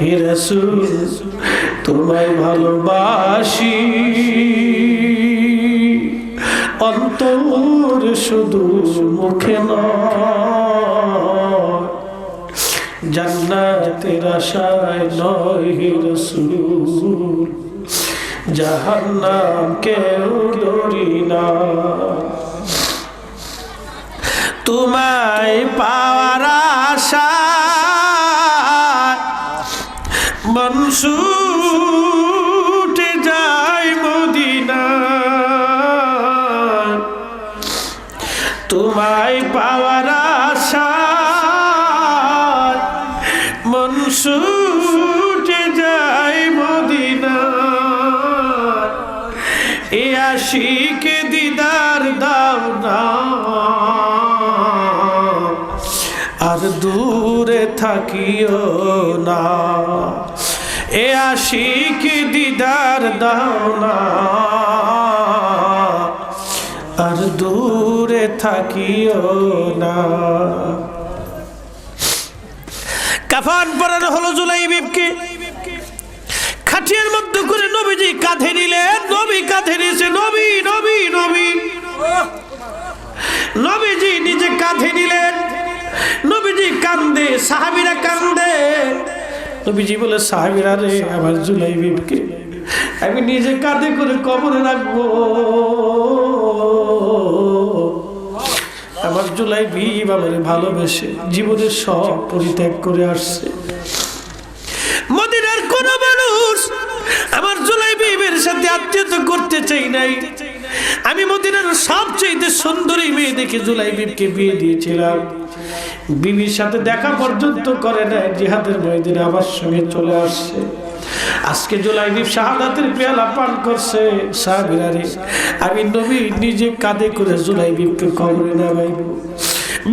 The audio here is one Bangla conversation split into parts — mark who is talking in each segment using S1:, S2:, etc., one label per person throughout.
S1: হে রাসূল, তোমায় ভালোবাসি। অন্তর শুধু মুখে জান্নাতের আশায় নয় হে রাসূল। জাহান্নাম কেউ ডরি না। তোমায় পাওয়ার আশা মনসুটে যায় মদিনা তোমায় পাওয়ার আশা মনসুটে যায় মদিনা এ আশিকে দিদার দাও না। আর দূরে থাকিও না। এ আশিক দিদার দাও না। আর দূরে থাকিও না। কাফান পরানো হলো জুলাই বিপকে খাটিয়ার মধ্যে করে নবীজি কাঁধে নিলেন। নবী কাঁধে নিয়েছে, নবী নবী নবী। নবীজি নিজে কাঁধে নিলেন। নবীজি কান্দে, সাহাবিরা নবীজি বলে, সাহাবিরা রে, আমার জুলাই বিপকে আমি নিজে কাঁধে করে কবরে রাখব। আমার জুলাই বিব আমার ভালোবেসে জীবনের সব পরিত্যাগ করে আসছে। মদিনার কোন মানুষ আমার জুলাই সাথে আত্মীয়তা করতে চাই নাই। আমি মদিনার সবচেয়ে সুন্দরী মেয়ে দেখে জুলাই বিবকে বিয়ে দিয়েছিলাম। বিবির সাথে দেখা পর্যন্ত করে নাই জিহাদের ময়দিনে আমার সঙ্গে চলে আসছে আজকে জুলাই বিব শাহাদাতের পেয়ালা পান করছে সাহাবিরারে আমি নবী নিজে কাঁদে করে জুলাই বিবকে কবরে নামাইব।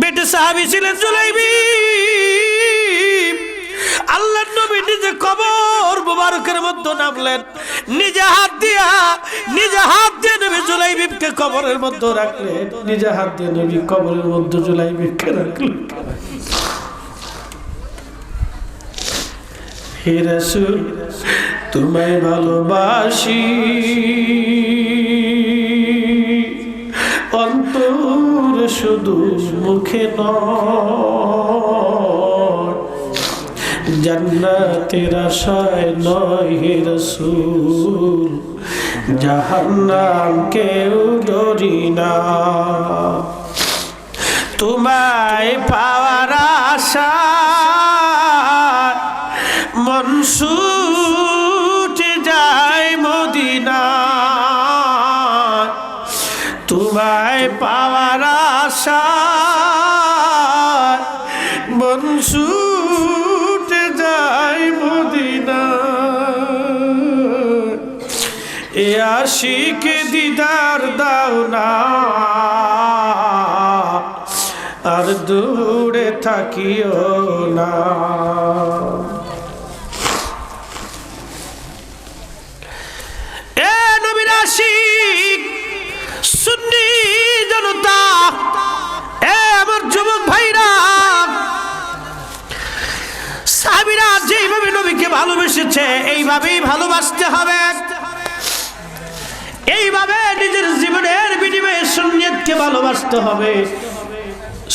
S1: বেটে সাহাবি ছিলেন জুলাই আল্লাহ নবী নিজে কবর মুবারকের মধ্যে নামলেন। নিজে হাত দিয়া, নিজে হাত বিবকে কবরের মধ্যে রাখলে, নিজে হাত দিয়ে নবী কবরের মধ্যে জুলাই বিবকে রাখলেন হে তোমায় ভালোবাসি। অন্তর শুধু মুখে নয়, জান্নাতের আশায় নয় হে রসুল। জাহান্নাম কেউ ডরি না। তোমায় পাওয়ার আশা মনসুটে যায় মদিনা তোমায় পাওয়ার আশা মনসুটে আশিক দিদার দাও না। আর দূরে থাকিও না। এ সুন্নি এ আমার ভাইরা। নবীকে ভালোবেসেছে, এইভাবেই ভালোবাসতে হবে। এইভাবে নিজের জীবনের বিনিময়ে সুন্নিয়তকে ভালোবাসতে হবে।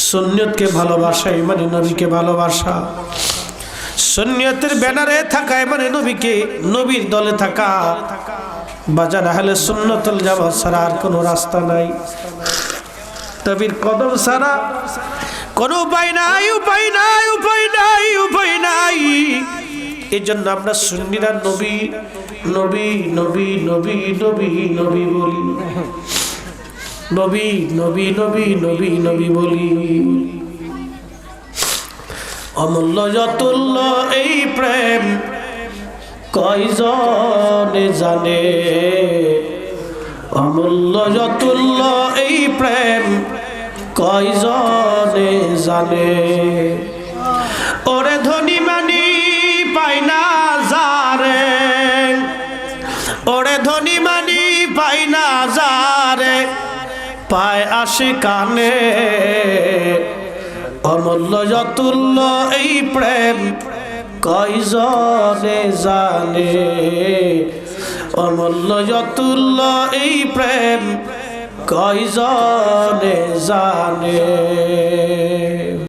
S1: সুন্নিয়তকে ভালোবাসা মানে নবীকে ভালোবাসা। সুন্নিয়তের ব্যানারে থাকা মানে নবীকে নবীর দলে থাকা। বাজার আহলে সুন্নতুল জামাত ছাড়া আর কোনো রাস্তা নাই। নবীর কদম ছাড়া কোনো উপায় নাই উপায় নাই এই জন্য আমরা সুন্নিরা নবী নবী নবী নবী নবী নবী বলি। নবী নবী নবী নবী নবী বলি। অমূল্য যতুল্য এই প্রেম কয়জনে জানে? অমূল্য যতুল্য এই প্রেম কয়জনে জানে? ওরে ধনী মানি পাই না যারে। ওরে ধনী মানি পাই না যারে। পায় আসে কানে অমূল্য যতুল্য এই প্রেম কয়জনে জানে? অমূল্য যতুল্য এই প্রেম কয়জনে জানে?